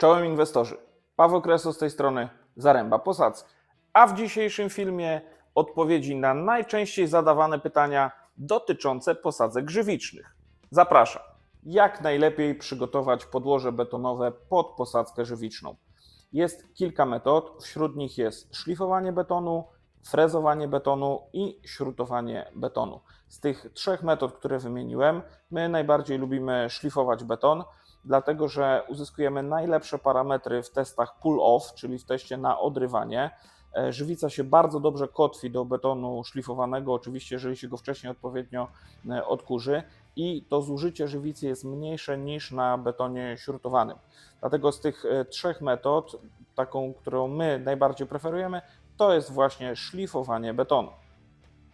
Czołem inwestorzy. Paweł Kreso z tej strony, Zaręba Posadzki. A w dzisiejszym filmie odpowiedzi na najczęściej zadawane pytania dotyczące posadzek żywicznych. Zapraszam. Jak najlepiej przygotować podłoże betonowe pod posadzkę żywiczną? Jest kilka metod, wśród nich jest szlifowanie betonu, frezowanie betonu i śrutowanie betonu. Z tych trzech metod, które wymieniłem, my najbardziej lubimy szlifować beton, dlatego że uzyskujemy najlepsze parametry w testach pull-off, czyli w teście na odrywanie. E, Żywica się bardzo dobrze kotwi do betonu szlifowanego, oczywiście, jeżeli się go wcześniej odpowiednio e, odkurzy i to zużycie żywicy jest mniejsze niż na betonie śrutowanym. Dlatego z tych e, trzech metod, taką, którą my najbardziej preferujemy, to jest właśnie szlifowanie betonu.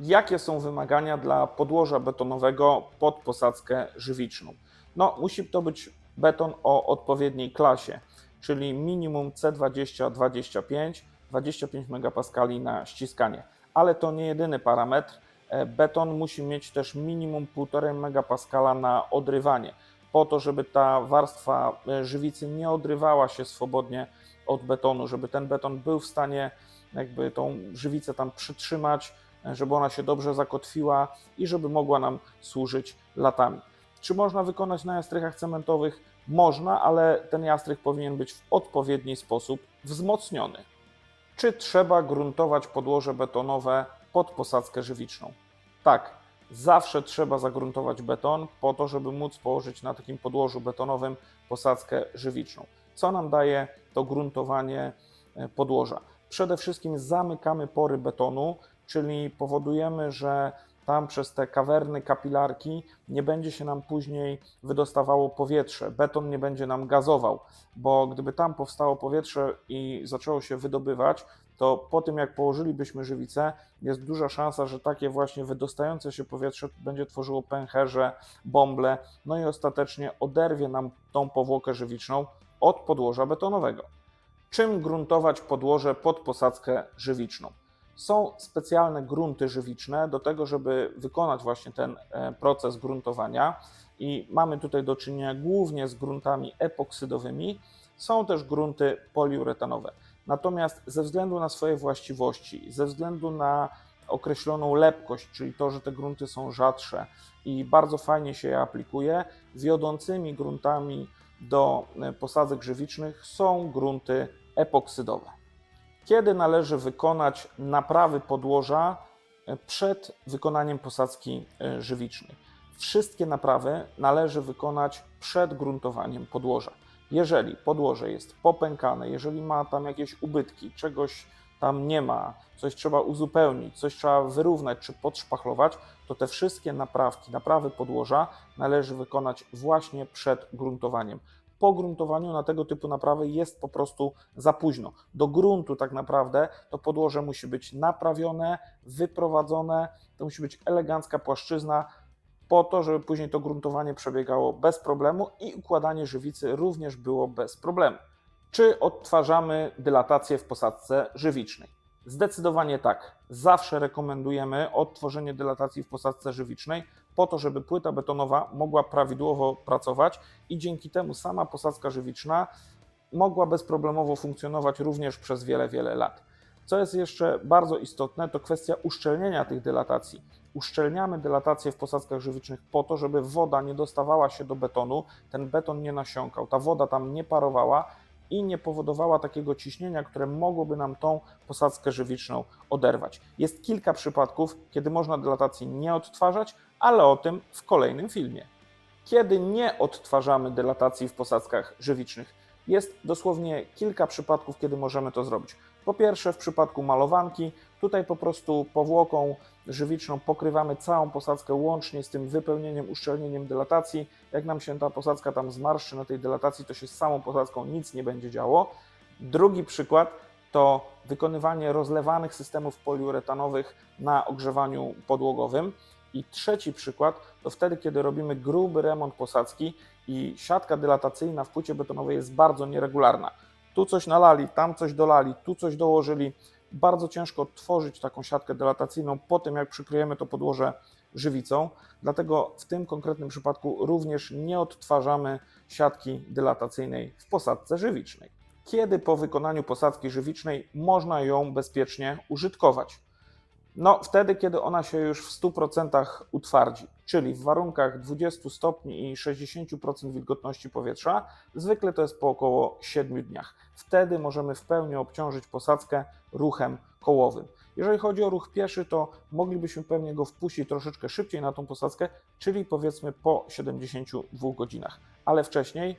Jakie są wymagania dla podłoża betonowego pod posadzkę żywiczną? No, musi to być beton o odpowiedniej klasie, czyli minimum C20-25, 25 MPa na ściskanie. Ale to nie jedyny parametr. E, Beton musi mieć też minimum 1,5 MPa na odrywanie, po to, żeby ta warstwa e, żywicy nie odrywała się swobodnie od betonu, żeby ten beton był w stanie jakby tą żywicę tam przytrzymać, e, żeby ona się dobrze zakotwiła i żeby mogła nam służyć latami. Czy można wykonać na jastrychach cementowych? Można, ale ten jastrych powinien być w odpowiedni sposób wzmocniony. Czy trzeba gruntować podłoże betonowe pod posadzkę żywiczną? Tak, zawsze trzeba zagruntować beton po to, żeby móc położyć na takim podłożu betonowym posadzkę żywiczną. Co nam daje to gruntowanie e, podłoża? Przede wszystkim zamykamy pory betonu, czyli powodujemy, że tam przez te kawerny, kapilarki nie będzie się nam później wydostawało powietrze, beton nie będzie nam gazował, bo gdyby tam powstało powietrze i zaczęło się wydobywać, to po tym jak położylibyśmy żywicę, jest duża szansa, że takie właśnie wydostające się powietrze będzie tworzyło pęcherze, bąble, no i ostatecznie oderwie nam tą powłokę żywiczną od podłoża betonowego. Czym gruntować podłoże pod posadzkę żywiczną? Są specjalne grunty żywiczne do tego, żeby wykonać właśnie ten e, proces gruntowania i mamy tutaj do czynienia głównie z gruntami epoksydowymi. Są też grunty poliuretanowe. Natomiast ze względu na swoje właściwości, ze względu na określoną lepkość, czyli to, że te grunty są rzadsze i bardzo fajnie się je aplikuje, wiodącymi gruntami do e, posadzek żywicznych są grunty epoksydowe kiedy należy wykonać naprawy podłoża e, przed wykonaniem posadzki e, żywicznej. Wszystkie naprawy należy wykonać przed gruntowaniem podłoża. Jeżeli podłoże jest popękane, jeżeli ma tam jakieś ubytki, czegoś tam nie ma, coś trzeba uzupełnić, coś trzeba wyrównać czy podszpachlować, to te wszystkie naprawki, naprawy podłoża należy wykonać właśnie przed gruntowaniem po gruntowaniu na tego typu naprawy jest po prostu za późno. Do gruntu tak naprawdę to podłoże musi być naprawione, wyprowadzone, to musi być elegancka płaszczyzna, po to, żeby później to gruntowanie przebiegało bez problemu i układanie żywicy również było bez problemu. Czy odtwarzamy dylatację w posadzce żywicznej? Zdecydowanie tak. Zawsze rekomendujemy odtworzenie dylatacji w posadzce żywicznej, po to, żeby płyta betonowa mogła prawidłowo pracować i dzięki temu sama posadzka żywiczna mogła bezproblemowo funkcjonować również przez wiele, wiele lat. Co jest jeszcze bardzo istotne, to kwestia uszczelnienia tych dylatacji. Uszczelniamy dylatację w posadzkach żywicznych po to, żeby woda nie dostawała się do betonu, ten beton nie nasiąkał, ta woda tam nie parowała i nie powodowała takiego ciśnienia, które mogłoby nam tą posadzkę żywiczną oderwać. Jest kilka przypadków, kiedy można dylatacji nie odtwarzać, ale o tym w kolejnym filmie. Kiedy nie odtwarzamy dylatacji w posadzkach żywicznych? Jest dosłownie kilka przypadków, kiedy możemy to zrobić. Po pierwsze, w przypadku malowanki, tutaj po prostu powłoką żywiczną pokrywamy całą posadzkę łącznie z tym wypełnieniem, uszczelnieniem dylatacji. Jak nam się ta posadzka tam zmarszczy na tej dylatacji, to się z samą posadzką nic nie będzie działo. Drugi przykład to wykonywanie rozlewanych systemów poliuretanowych na ogrzewaniu podłogowym. I trzeci przykład to wtedy, kiedy robimy gruby remont posadzki i siatka dylatacyjna w płycie betonowej jest bardzo nieregularna. Tu coś nalali, tam coś dolali, tu coś dołożyli. Bardzo ciężko odtworzyć taką siatkę dylatacyjną po tym, jak przykryjemy to podłoże żywicą, dlatego w tym konkretnym przypadku również nie odtwarzamy siatki dylatacyjnej w posadce żywicznej. Kiedy po wykonaniu posadzki żywicznej można ją bezpiecznie użytkować? No, wtedy, kiedy ona się już w 100% utwardzi, czyli w warunkach 20 stopni i 60% wilgotności powietrza, zwykle to jest po około 7 dniach. Wtedy możemy w pełni obciążyć posadzkę ruchem kołowym. Jeżeli chodzi o ruch pieszy, to moglibyśmy pewnie go wpuścić troszeczkę szybciej na tą posadzkę, czyli powiedzmy po 72 godzinach, ale wcześniej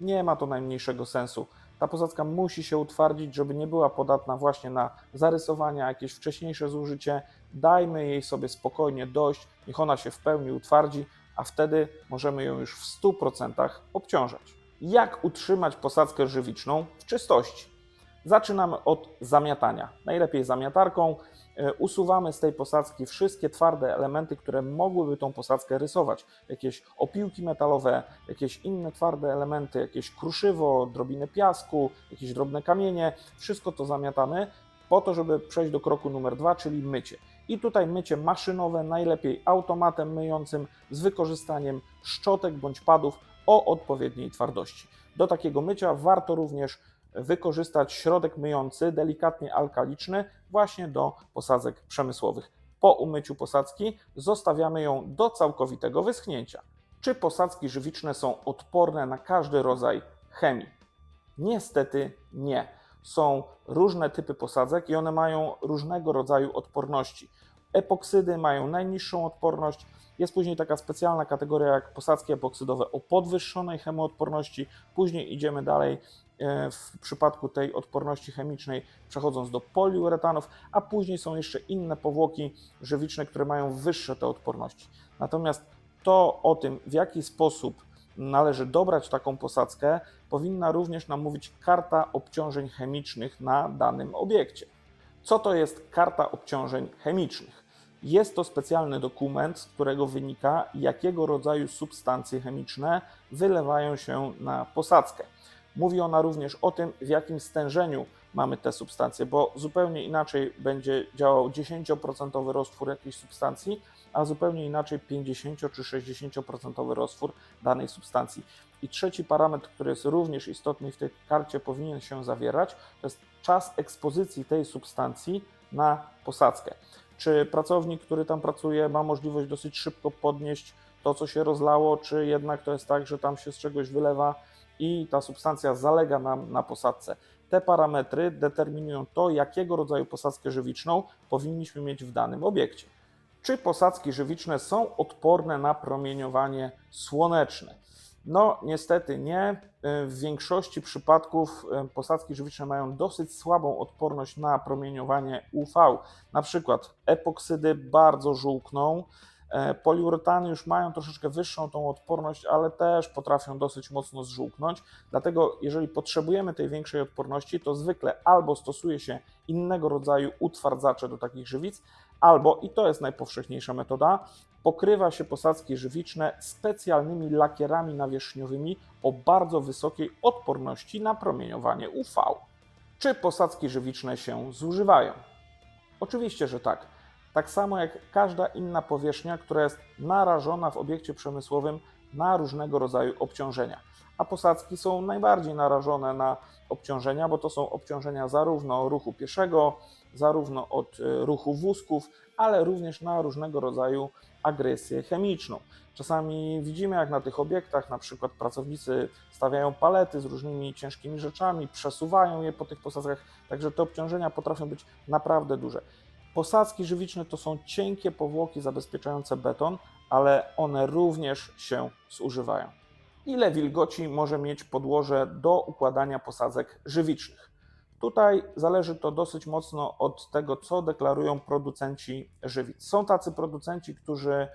nie ma to najmniejszego sensu. Ta posadzka musi się utwardzić, żeby nie była podatna właśnie na zarysowania, jakieś wcześniejsze zużycie. Dajmy jej sobie spokojnie dojść, niech ona się w pełni utwardzi, a wtedy możemy ją już w 100% obciążać. Jak utrzymać posadzkę żywiczną w czystości? Zaczynamy od zamiatania. Najlepiej zamiatarką. E, Usuwamy z tej posadzki wszystkie twarde elementy, które mogłyby tą posadzkę rysować. Jakieś opiłki metalowe, jakieś inne twarde elementy, jakieś kruszywo, drobiny piasku, jakieś drobne kamienie. Wszystko to zamiatamy po to, żeby przejść do kroku numer dwa, czyli mycie. I tutaj mycie maszynowe, najlepiej automatem myjącym z wykorzystaniem szczotek bądź padów o odpowiedniej twardości. Do takiego mycia warto również wykorzystać środek myjący, delikatnie alkaliczny, właśnie do posadzek przemysłowych. Po umyciu posadzki zostawiamy ją do całkowitego wyschnięcia. Czy posadzki żywiczne są odporne na każdy rodzaj chemii? Niestety nie. Są różne typy posadzek i one mają różnego rodzaju odporności. Epoksydy mają najniższą odporność. Jest później taka specjalna kategoria jak posadzki epoksydowe o podwyższonej chemoodporności. Później idziemy dalej w przypadku tej odporności chemicznej, przechodząc do poliuretanów, a później są jeszcze inne powłoki żywiczne, które mają wyższe te odporności. Natomiast to o tym, w jaki sposób należy dobrać taką posadzkę, powinna również nam mówić karta obciążeń chemicznych na danym obiekcie. Co to jest karta obciążeń chemicznych? Jest to specjalny dokument, z którego wynika, jakiego rodzaju substancje chemiczne wylewają się na posadzkę. Mówi ona również o tym, w jakim stężeniu mamy te substancje, bo zupełnie inaczej będzie działał 10% roztwór jakiejś substancji, a zupełnie inaczej 50 czy 60% roztwór danej substancji. I trzeci parametr, który jest również istotny w tej karcie powinien się zawierać, to jest czas ekspozycji tej substancji na posadzkę. Czy pracownik, który tam pracuje, ma możliwość dosyć szybko podnieść to, co się rozlało, czy jednak to jest tak, że tam się z czegoś wylewa i ta substancja zalega nam na posadce. Te parametry determinują to, jakiego rodzaju posadzkę żywiczną powinniśmy mieć w danym obiekcie. Czy posadzki żywiczne są odporne na promieniowanie słoneczne? No, niestety nie. W większości przypadków e, posadzki żywiczne mają dosyć słabą odporność na promieniowanie UV. Na przykład epoksydy bardzo żółkną, poliuretany już mają troszeczkę wyższą tą odporność, ale też potrafią dosyć mocno zżółknąć. Dlatego, jeżeli potrzebujemy tej większej odporności, to zwykle albo stosuje się innego rodzaju utwardzacze do takich żywic, albo, i to jest najpowszechniejsza metoda, pokrywa się posadzki żywiczne specjalnymi lakierami nawierzchniowymi o bardzo wysokiej odporności na promieniowanie UV. Czy posadzki żywiczne się zużywają? Oczywiście, że tak. Tak samo jak każda inna powierzchnia, która jest narażona w obiekcie przemysłowym na różnego rodzaju obciążenia. A posadzki są najbardziej narażone na obciążenia, bo to są obciążenia zarówno ruchu pieszego, zarówno od e, ruchu wózków, ale również na różnego rodzaju agresję chemiczną. Czasami widzimy, jak na tych obiektach, na przykład pracownicy stawiają palety z różnymi ciężkimi rzeczami, przesuwają je po tych posadzkach, także te obciążenia potrafią być naprawdę duże. Posadzki żywiczne to są cienkie powłoki zabezpieczające beton, ale one również się zużywają. Ile wilgoci może mieć podłoże do układania posadzek żywicznych? Tutaj zależy to dosyć mocno od tego, co deklarują producenci żywic. Są tacy producenci, którzy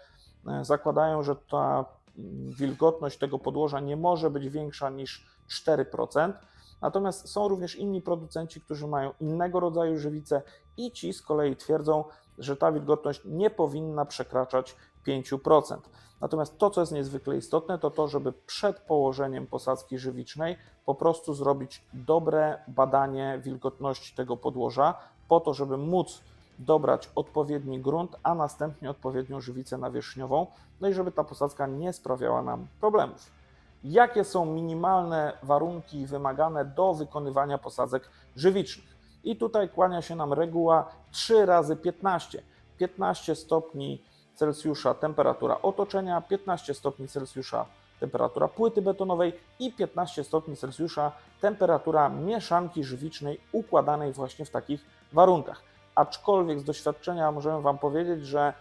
e, zakładają, że ta mm, wilgotność tego podłoża nie może być większa niż 4%. Natomiast są również inni producenci, którzy mają innego rodzaju żywice i ci z kolei twierdzą, że ta wilgotność nie powinna przekraczać 5%. Natomiast to, co jest niezwykle istotne, to to, żeby przed położeniem posadzki żywicznej po prostu zrobić dobre badanie wilgotności tego podłoża, po to, żeby móc dobrać odpowiedni grunt, a następnie odpowiednią żywicę nawierzchniową, no i żeby ta posadzka nie sprawiała nam problemów. Jakie są minimalne warunki wymagane do wykonywania posadzek żywicznych? I tutaj kłania się nam reguła 3 razy 15. 15 stopni Celsjusza temperatura otoczenia, 15 stopni Celsjusza temperatura płyty betonowej i 15 stopni Celsjusza temperatura mieszanki żywicznej układanej właśnie w takich warunkach. Aczkolwiek z doświadczenia możemy Wam powiedzieć, że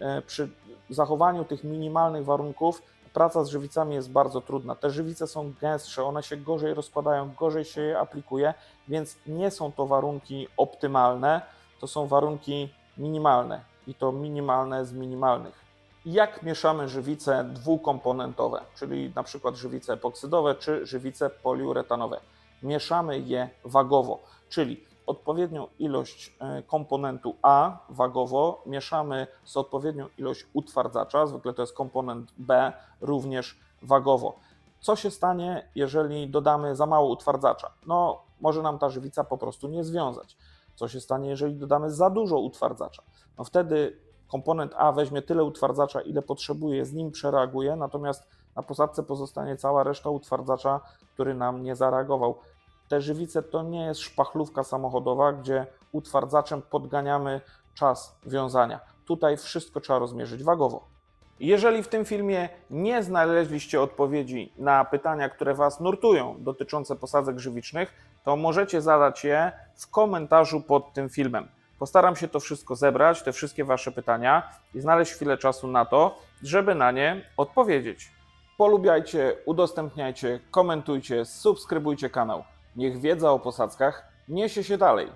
e, przy zachowaniu tych minimalnych warunków praca z żywicami jest bardzo trudna. Te żywice są gęstsze, one się gorzej rozkładają, gorzej się je aplikuje, więc nie są to warunki optymalne, to są warunki minimalne i to minimalne z minimalnych. Jak mieszamy żywice dwukomponentowe, czyli na przykład żywice epoksydowe czy żywice poliuretanowe? Mieszamy je wagowo, czyli odpowiednią ilość e, komponentu A wagowo mieszamy z odpowiednią ilość utwardzacza, zwykle to jest komponent B, również wagowo. Co się stanie, jeżeli dodamy za mało utwardzacza? No, może nam ta żywica po prostu nie związać. Co się stanie, jeżeli dodamy za dużo utwardzacza? No wtedy komponent A weźmie tyle utwardzacza, ile potrzebuje, z nim przereaguje, natomiast na posadce pozostanie cała reszta utwardzacza, który nam nie zareagował. Te żywice to nie jest szpachlówka samochodowa, gdzie utwardzaczem podganiamy czas wiązania. Tutaj wszystko trzeba rozmierzyć wagowo. Jeżeli w tym filmie nie znaleźliście odpowiedzi na pytania, które Was nurtują dotyczące posadzek żywicznych, to możecie zadać je w komentarzu pod tym filmem. Postaram się to wszystko zebrać, te wszystkie Wasze pytania i znaleźć chwilę czasu na to, żeby na nie odpowiedzieć. Polubiajcie, udostępniajcie, komentujcie, subskrybujcie kanał. Niech wiedza o posadzkach niesie się dalej.